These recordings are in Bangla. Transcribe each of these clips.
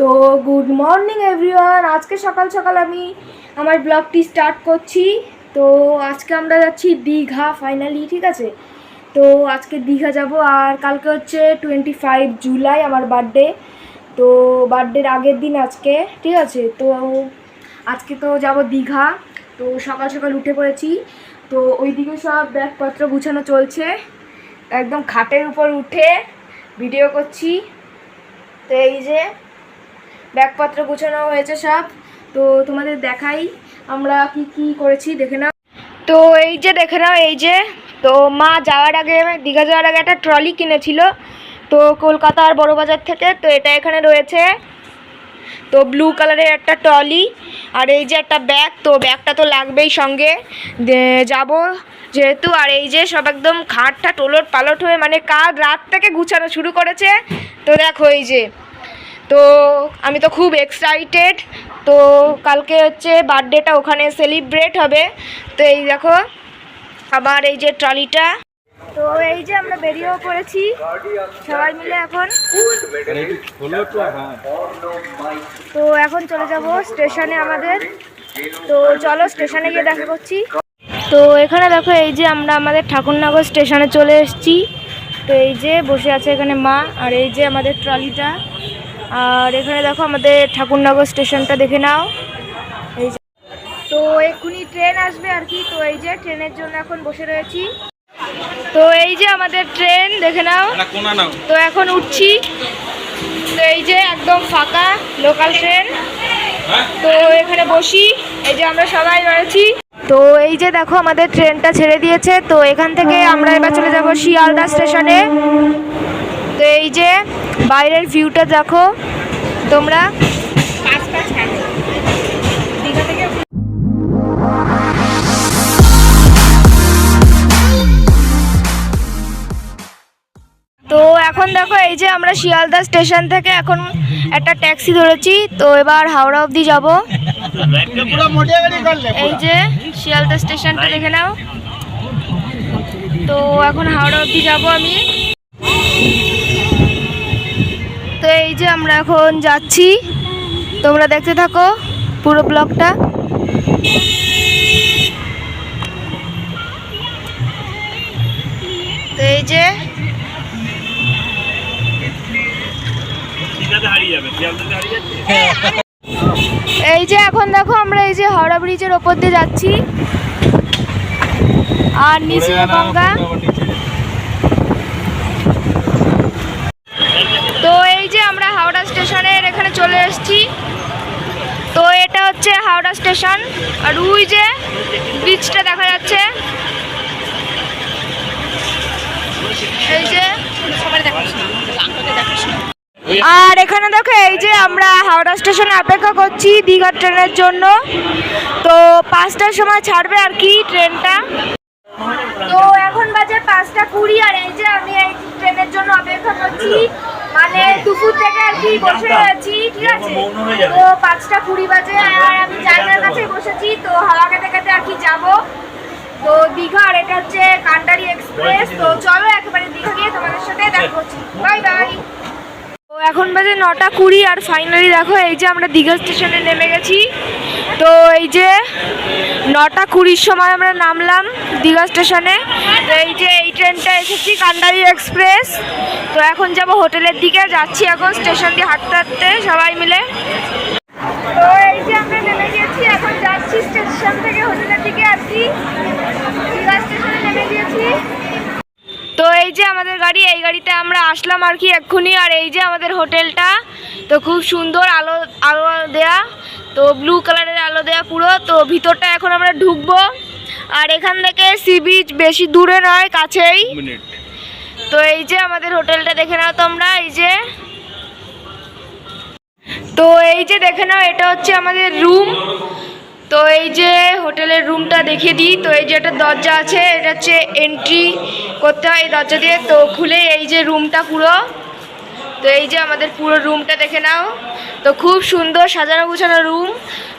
তো গুড মর্নিং এভরিওয়ান আজকে সকাল সকাল আমি আমার ব্লগটি স্টার্ট করছি। তো আজকে আমরা যাচ্ছি দীঘা ফাইনালি ঠিক আছে? তো আজকে দীঘা যাব আর কালকে হচ্ছে টোয়েন্টি ফাইভ জুলাই আমার বার্থডে তো বার্থডের আগের দিন আজকে, ঠিক আছে? তো আজকে তো যাব দীঘা। তো সকাল সকাল উঠে পড়েছি। তো ওইদিকে সব ব্যাগপত্র গুছানো চলছে। একদম খাটের উপর উঠে ভিডিও করছি। তো এই যে ব্যাগপত্র গুছানো হয়েছে সব। তো তোমাদের দেখাই আমরা কি কি করেছি, দেখে নাও। তো এই যে দেখে নাও, এই যে। তো মা যাওয়ার আগে, দীঘা যাওয়ার আগে একটা ট্রলি কিনেছিল। তো কলকাতার বড় বাজার থেকে, তো এটা এখানে রয়েছে। তো ব্লু কালারের একটা ট্রলি আর এই যে একটা ব্যাগ, তো ব্যাগটা তো লাগবেই সঙ্গে। যাব যেহেতু, আর এই যে সব একদম খাটটা টোলট পালট হয়ে মানে কাল রাত থেকে গুছানো শুরু করেছে। তো দেখো এই যে। তো আমি তো খুব এক্সাইটেড তো কালকে হচ্ছে বার্থডেটা ওখানে সেলিব্রেট হবে। তো এই দেখো, আবার এই যে ট্রলিটা। তো এই যে আমরা বেরিয়েও পড়েছি, সবাই মিলে এখন। তো এখন চলে যাব স্টেশনে আমাদের। তো চলো স্টেশনে গিয়ে দেখা করছি। তো এখানে দেখো এই যে আমরা আমাদের ঠাকুরনগর স্টেশনে চলে এসেছি। তো এই যে বসে আছে এখানে মা, আর এই যে আমাদের ট্রলিটা। আর এখানে দেখো আমাদের ঠাকুরনগর স্টেশনটা দেখে নাও। এই তো এক্ষুনি ট্রেন আসবে আর কি তো এই যে ট্রেনের জন্য এখন বসে রয়েছি। তো এই যে আমাদের ট্রেন দেখে নাও। তো এখন উঠছি। তো এই যে একদম ফাঁকা লোকাল ট্রেন। হ্যাঁ? তো এখানে বসি। এই যে আমরা সবাই রয়েছি। তো এই যে দেখো আমাদের ট্রেনটা ছেড়ে দিয়েছে। তো এখান থেকে আমরা এবার চলে যাব শিয়ালদা স্টেশনে। তো এই যে বাইরের ভিউটা দেখো, তোমরা তো এখন দেখো এই যে আমরা শিয়ালদা স্টেশন থেকে এখন একটা ট্যাক্সি ধরেছি, তো এবার হাওড়া অবধি যাব। এই যে শিয়ালদা স্টেশনটা দেখে নাও। তো এখন হাওড়া অবধি যাব আমি। আমরা এখন যাচ্ছি। তোমরা দেখতে থাকো পুরো ব্লগটা। তো এই যে এই যে এখন দেখো আমরা এই যে হাওড়া ব্রিজের ওপর দিয়ে যাচ্ছি। আর নিচে গঙ্গা তো এই যে আমরা হাওড়া স্টেশনের এখানে চলে এসেছি। তো এটা হচ্ছে হাওড়া স্টেশন। আর ওই যে ব্রিজটা দেখা যাচ্ছে। এই যে আর এখানে দেখো, এই যে আমরা হাওড়া স্টেশনে অপেক্ষা করছি দীঘার ট্রেনের জন্য। তো পাঁচটার সময় ছাড়বে আর কি ট্রেনটা। তো এখন বাজে পাঁচটা কুড়ি, আর এই যে আমি এই ট্রেনের জন্য অপেক্ষা করছি মানে দুপুর থেকে আর কি বসে আছি ঠিক আছে? তো পাঁচটা কুড়ি বাজে আর আমি জায়গার কাছে বসেছি তো হাওয়া খেতে খেতে আর কি যাব? তো দীঘা আর এটা হচ্ছে কান্ডারি এক্সপ্রেস। তো চলো একেবারে দীঘা গিয়ে তোমাদের সাথে দেখা করছি। বাই বাই তো এখন বাজে নটা কুড়ি আর ফাইনালি দেখো এই যে আমরা দীঘা স্টেশনে নেমে গেছি। তো এই যে নটা কুড়ির সময় আমরা নামলাম দীঘা স্টেশনে। তো এই যে এই ট্রেনটা এসেছি কান্ডারি এক্সপ্রেস। তো এখন যাব হোটেলের দিকে, যাচ্ছি এখন স্টেশন দিয়ে হাঁটতে হাঁটতে সবাই মিলে। তো এই যে আমরা নেমে এখন যাচ্ছি স্টেশন থেকে হোটেলের দিকে দীঘা স্টেশনে নেমে গিয়েছি তো এই যে আমাদের গাড়ি, এই গাড়িতে আমরা আসলাম আর কি এক্ষুনি। আর এই যে আমাদের হোটেলটা, তো খুব সুন্দর আলো আলো দেয়া। তো ব্লু কালারের আলো দেওয়া পুরো তো ভিতরটা এখন আমরা ঢুকবো। আর এখান থেকে সি বিচ বেশি দূরে নয় কাছেই। তো এই যে আমাদের হোটেলটা দেখে নাও তোমরা এই যে। তো এই যে দেখে নাও এটা হচ্ছে আমাদের রুম তো এই যে হোটেলের রুমটা দেখিয়ে দিই তো এই যে একটা দরজা আছে এটা হচ্ছে এন্ট্রি করতে হয় এই দরজা দিয়ে। তো খুলে এই যে রুমটা পুরো। তো এই যে আমাদের পুরো রুমটা দেখে নাও। তো খুব সুন্দর সাজানো গুছানো রুম।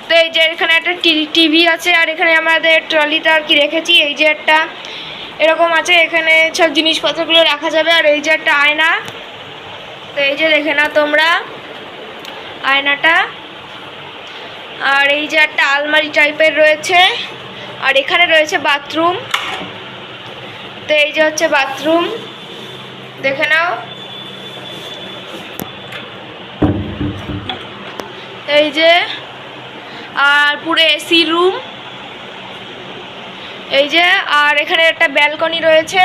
তো এই যে এখানে একটা টিভি আছে আর এখানে আমাদের ট্রলিটা আর কি রেখেছি। এই যে একটা এরকম আছে, এখানে সব জিনিসপত্রগুলো রাখা যাবে আর এই যে একটা আয়না। তো এই যে দেখে নাও তোমরা আয়নাটা। আর এই যে একটা আলমারি টাইপের রয়েছে। আর এখানে রয়েছে বাথরুম। তো এই যে হচ্ছে বাথরুম। দেখে নাও। এই যে, আর পুরো এসি রুম এই যে, আর এখানে একটা ব্যালকনি রয়েছে।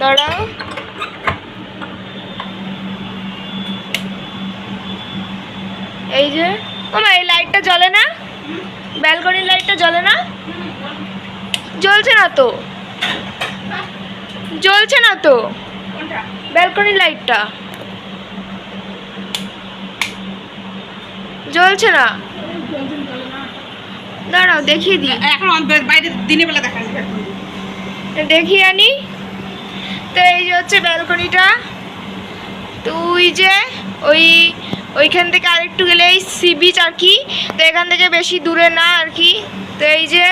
দাঁড়াও। এই যে, ওমা, এই লাইটটা জ্বলে না? ব্যালকনির লাইটটা জ্বলে না? জ্বলছে না তো? জ্বলছে না তো? ব্যালকনির লাইটটা জ্বলছে না। দাঁড়াও দেখিয়ে দিই। এখন বাইরে দিনের বেলা দেখা দেখিয়ে আনি। তো এই যে হচ্ছে ব্যালকনিটা। তো ওই যে ওই ওইখান থেকে আরেকটু গেলে এই সি বিচ আর কি। তো এখান থেকে বেশি দূরে না আর কি। তো এই যে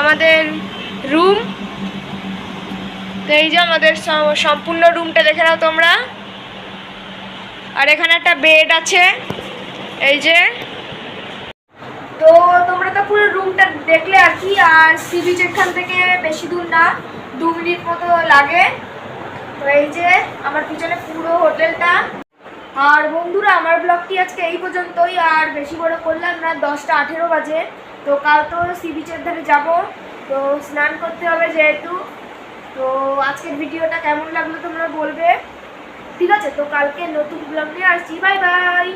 আমাদের রুম। তো এই যে আমাদের সম্পূর্ণ রুমটা দেখে নাও তোমরা। আর এখানে একটা বেড আছে। এই যে। তো তোমরা তো পুরো রুমটা দেখলে আর কি, আর সি বিচ এখান থেকে বেশি দূর না, দু মিনিট মতো লাগে। তো এই যে আমার পিছনে পুরো হোটেলটা। আর বন্ধুরা, আমার ব্লগটি আজকে এই পর্যন্তই, আর বেশি বড় করলাম না, দশটা আঠেরো বাজে। তো কাল তো সি বিচের ধারে যাব। তো স্নান করতে হবে যেহেতু। তো আজকের ভিডিওটা কেমন লাগল তোমরা বলবে। ঠিক আছে, তো কালকে নতুন ব্লগ নিয়ে আসছি। Bye bye.